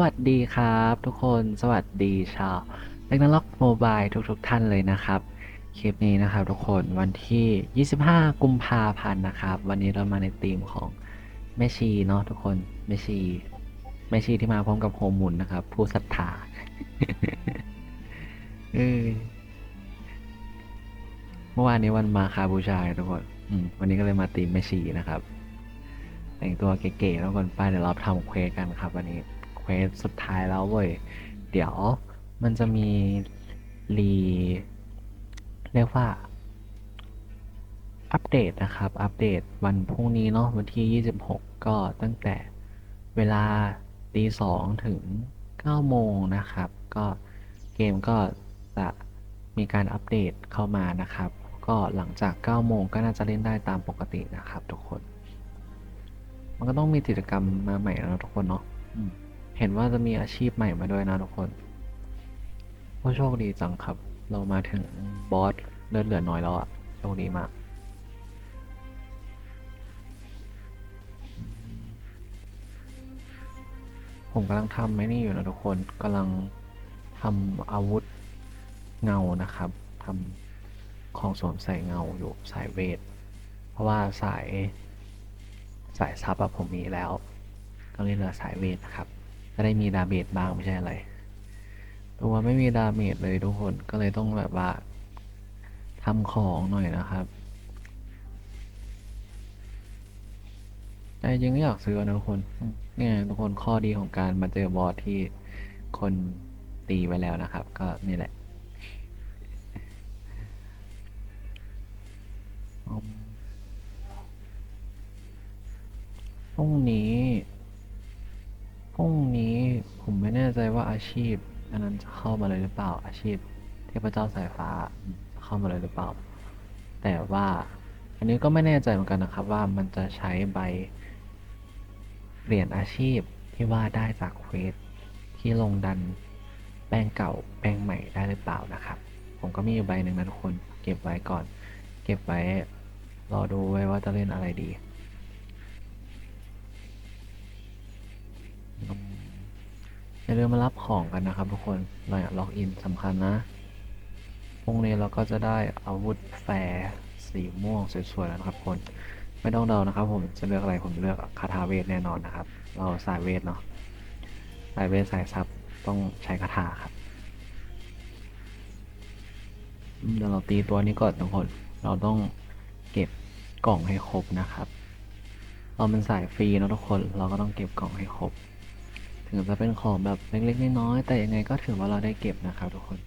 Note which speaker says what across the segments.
Speaker 1: วัสดีครับ ทุกคนสวัสดีชาวเล็กนาล็อกโมบายทุกๆท่านเลยนะครับ คลิปนี้นะครับทุกคนวันที่ 25 กุมภาพันธ์นะครับ วันนี้เรามาในธีมของแม่ชีเนาะทุกคนแม่ชีแม่ชีที่มาพร้อมกับโฮมุนนะครับ ผู้ศรัทธาเออเมื่อวานนี้วันมาคาบูชาทุกคนวันนี้ก็เลยมาธีมแม่ชีนะครับ แต่งตัวเก๋ๆแล้วคนไปเดี๋ยวเราทำเควสกันครับวันนี้ เควสสุดท้ายแล้วเว้ย เดี๋ยวมันจะมีรีเรียกว่า อัปเดตนะครับ อัปเดตวันพรุ่งนี้เนาะวันที่ 26 ก็ตั้งแต่เวลาตีสองถึง9โมงนะครับ ก็เกมก็จะมีการอัปเดตเข้ามานะครับ ก็หลังจาก9โมงก็น่าจะเล่นได้ตามปกตินะครับ ทุกคน มันก็ต้องมีกิจกรรมมาใหม่แล้วทุกคนเนาะ เห็นว่าจะมีอาชีพใหม่มาด้วยนะทุกคนโอ้โชคดีจังครับ เรามาถึงบอสเลือดเหลือน้อยแล้วอะโชคดีมากผมกำลังทำไม่นี่อยู่นะทุกคนกำลังทำอาวุธเงานะครับทำของสวมใส่เงาอยู่สายเวท เพราะว่าสายสายซับอะผมมีแล้ว ก็เลยเหลือสายเวทนะครับ จะได้มีดาเมจบ้างไม่ใช่อะไร ตัวไม่มีดาเมจเลยทุกคนก็เลยต้องแบบว่าทำของหน่อยนะครับแต่จริงก็อยากซื้อนะทุกคนเนี่ยทุกคนข้อดีของการมาเจอบอสที่คนตีไว้แล้วนะครับ ก็นี่แหละพรุ่งนี้ อาชีพอันนั้นจะเข้ามาเลยหรือเปล่า อาชีพเทพเจ้าสายฟ้าจะเข้ามาเลยหรือเปล่า แต่ว่าอันนี้ก็ไม่แน่ใจเหมือนกันนะครับว่ามันจะใช้ใบเปลี่ยนอาชีพที่ว่าได้จากเควสที่ลงดันแป้งเก่าแป้งใหม่ได้หรือเปล่านะครับ ผมก็มีอยู่ใบหนึ่งนะทุกคนเก็บไว้ก่อน เก็บไว้รอดูไว้ว่าจะเล่นอะไรดี อย่าลืมมารับของกันนะครับทุกคนเราอยากล็อกอินสำคัญนะ พรุ่งนี้เราก็จะได้อาวุธแฟร์สีม่วงสวยๆแล้วนะครับคน ไม่ต้องเดานะครับ ผมจะเลือกอะไรผมเลือกคาถาเวทแน่นอนนะครับ เราสายเวทเนาะสายเวทสายซับต้องใช้คาถาครับเดี๋ยวเราตีตัวนี้ก่อนทุกคน เราต้องเก็บกล่องให้ครบนะครับ เราเป็นสายฟรีนะทุกคน เราก็ต้องเก็บกล่องให้ครบ ถึงจะเป็นของแบบเล็กๆน้อยๆแต่ยังไงก็ถือว่าเราได้เก็บนะครับทุกคน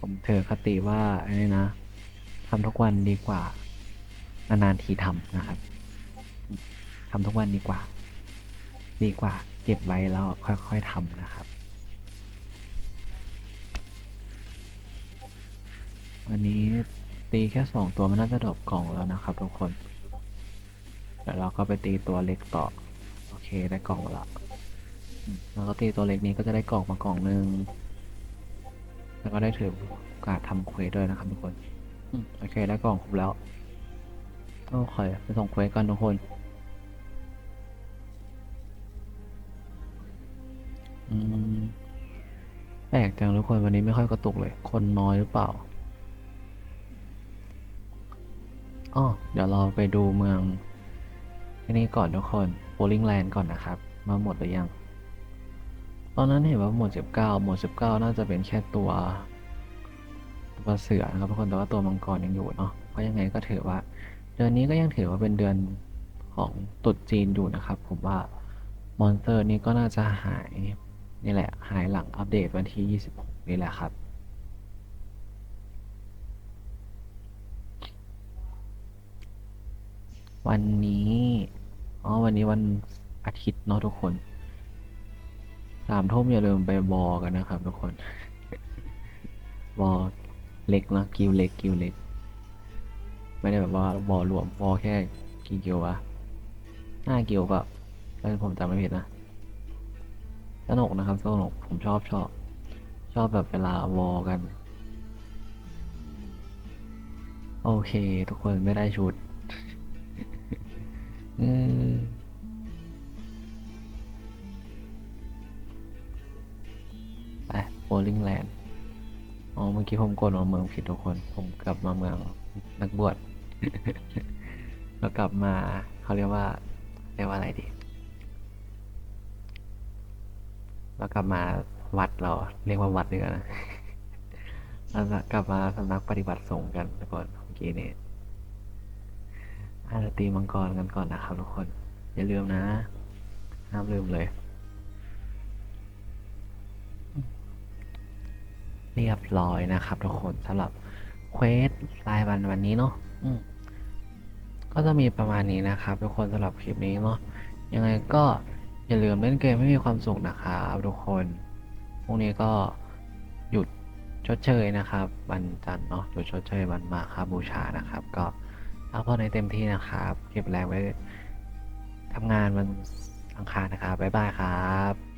Speaker 1: ผมถือคติว่าอันนี้นะทำทุกวันดีกว่านานๆทีทำนะครับทำทุกวันดีกว่า ดีกว่า เก็บไว้แล้วค่อยๆทำนะครับ วันนี้ตีแค่สองตัวมันน่าจะดรอปกล่องแล้วนะครับทุกคนเดี๋ยวเราก็ไปตีตัวเล็กต่อ โอเคได้กล่องแล้ว แล้วก็ตีตัวเล็กนี้ก็จะได้กล่องมากล่องหนึ่งแล้วก็ได้ถือโอกาสทำเควสด้วยนะครับทุกคนโอเคได้กล่องครบแล้วต้องคอยไปส่งเควสกันทุกคนอืมแปลกจังทุกคนวันนี้ไม่ค่อยกระตุกเลย คนน้อยหรือเปล่าอ๋อเดี๋ยวเราไปดูเมืองที่นี่ก่อนทุกคนโ o ลิงแลนด์ก่อนนะครับ มาหมดหรือยัง ตอนนั้นเห็นว่าหมวด19 หมวด19 น่าจะเป็นแค่ตัวตัวเสือนะครับทุกคนแต่ว่าตัวมังกรยังอยู่เนาะเพราะยังไงก็ถือว่า เดือนนี้ก็ยังถือว่าเป็นเดือนของตรุษจีนอยู่นะครับ ผมว่ามอนสเตอร์นี้ก็น่าจะหายนี่แหละ หายหลังอัปเดตวันที่ 26 นี่แหละครับวันนี้ อ๋อ วันนี้วันอาทิตย์เนาะทุกคนามทุ่มอย่าลืมไปบอกันนะครับ ทุกคน บอเล็กนะกิวเล็กกิวเล็ก ไม่ได้แบบว่าบอรวมบอแค่กี่กิววะห้ากิวแบบถ้าผมจำไม่ผิดนะสนุกนะครับสนุกผมชอบชอบ ชอบแบบเวลาวอกัน โอเค ทุกคนไม่ได้ชุด อืม ลิงแลนด์อ๋อ เมื่อกี้ผมกดมาเมืองผิดทุกคน ผมกลับมาเมืองนักบวช แล้วกลับมาเขาเรียกว่า เรียกว่าอะไรดี แล้วกลับมาวัดเรา เรียกว่าวัดดีกว่านะแล้วกลับมาสำนักปฏิบัติสงฆ์กันทุกคนเมื่อกี้นี้อาจะตีมังกรกันก่อนนะครับทุกคน อย่าลืมนะ ห้ามลืมเลย เรียบร้อยนะครับทุกคนสำหรับเควสรายวันวันนี้เนาะก็จะมีประมาณนี้นะครับทุกคนสำหรับคลิปนี้เนาะยังไงก็อย่าลืมเล่นเกมให้มีความสุขนะครับทุกคนพรุ่งนี้ก็หยุดชดเชยนะครับวันจันทร์เนาะหยุดชดเชยวันมาคาบูชานะครับ ก็พักผ่อนในเต็มที่นะครับเก็บแรงไว้ทำงานวันอังคารนะครับบ๊ายบายครับ